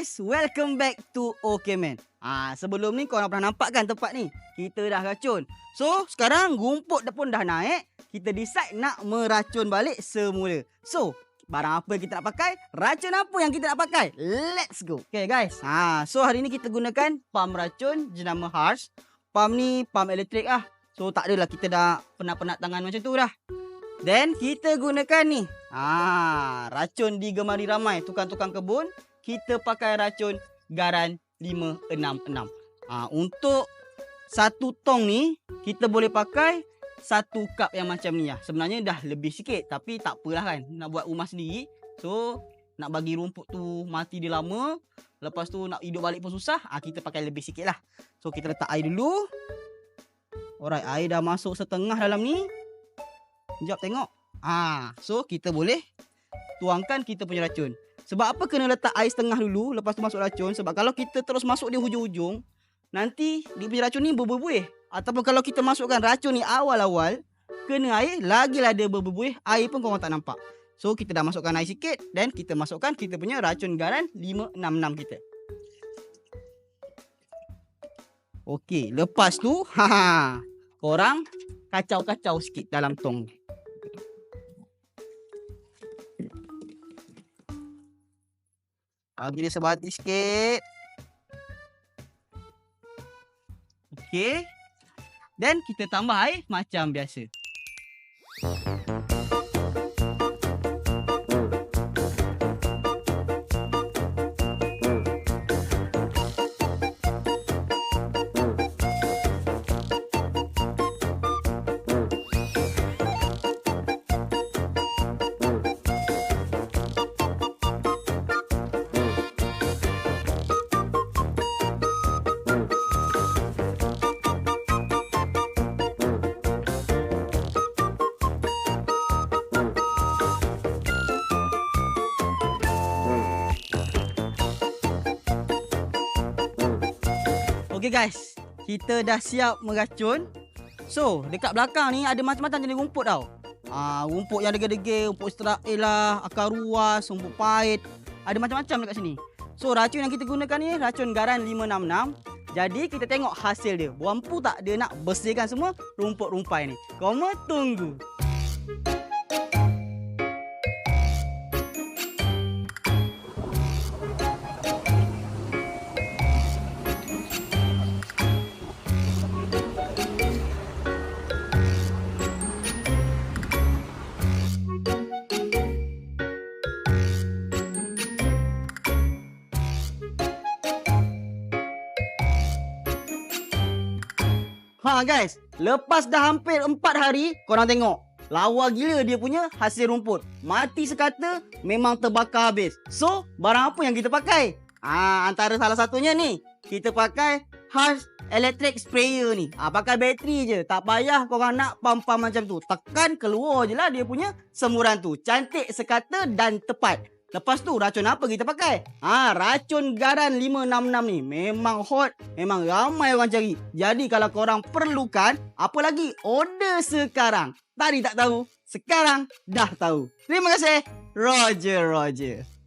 guys, welcome back to OK Man. Ah, sebelum ni korang pernah nampak kan tempat ni? Kita dah racun. So, sekarang rumput pun dah naik. Kita decide nak meracun balik semula. So, barang apa kita nak pakai? Racun apa yang kita nak pakai? Let's go. Okay guys. Ha, so hari ni kita gunakan pump racun jenama Harsh. Pump ni pump elektrik ah. So tak adalah kita dah penat-penat tangan macam tu dah. Then kita gunakan ni. Ah, racun digemari ramai tukang-tukang kebun. Kita pakai racun Garan 566. Ah, untuk satu tong ni kita boleh pakai satu cup yang macam ni lah. Sebenarnya dah lebih sikit tapi tak apalah kan. Nak buat rumah sendiri. So nak bagi rumput tu mati dia lama. Lepas tu nak hidup balik pun susah. Ah, kita pakai lebih sikit lah. So kita letak air dulu. Alright, air dah masuk setengah dalam ni. Sekejap tengok. Ah, so kita boleh tuangkan kita punya racun. Sebab apa kena letak air setengah dulu lepas tu masuk racun? Sebab kalau kita terus masuk di hujung-hujung, nanti dia punya racun ni berbuih-buih. Ataupun kalau kita masukkan racun ni awal-awal, kena air, lagilah dia berbuih, air pun korang tak nampak. So kita dah masukkan air sikit dan kita masukkan kita punya racun garan 566 kita. Okey, lepas tu, ha korang kacau-kacau sikit dalam tong. Bagi dia sebati sikit. Okey. Dan kita tambah air macam biasa. Okey guys, kita dah siap meracun. So, dekat belakang ni ada macam-macam jenis rumput tau. Ah, rumput yang degil-degil, rumput Israel lah, akar ruas, rumput pahit. Ada macam-macam dekat sini. So, racun yang kita gunakan ni racun garan 566. Jadi, kita tengok hasil dia. Mampu tak dia nak bersihkan semua rumput rumpai ni? Koma tunggu. Ha guys, lepas dah hampir 4 hari, korang tengok. Lawa gila dia punya hasil rumput. Mati sekata, memang terbakar habis. So, barang apa yang kita pakai? Ah, antara salah satunya ni, kita pakai Harsh Electric Sprayer ni. Ah, pakai bateri je. Tak payah korang nak pump-pump macam tu. Tekan keluar je lah dia punya semburan tu. Cantik sekata dan tepat. Lepas tu racun apa kita pakai? Ha, racun garan 566 ni memang hot, memang ramai orang cari. Jadi kalau korang perlukan, apa lagi? Order sekarang. Tadi tak tahu, sekarang dah tahu. Terima kasih. Roger, Roger.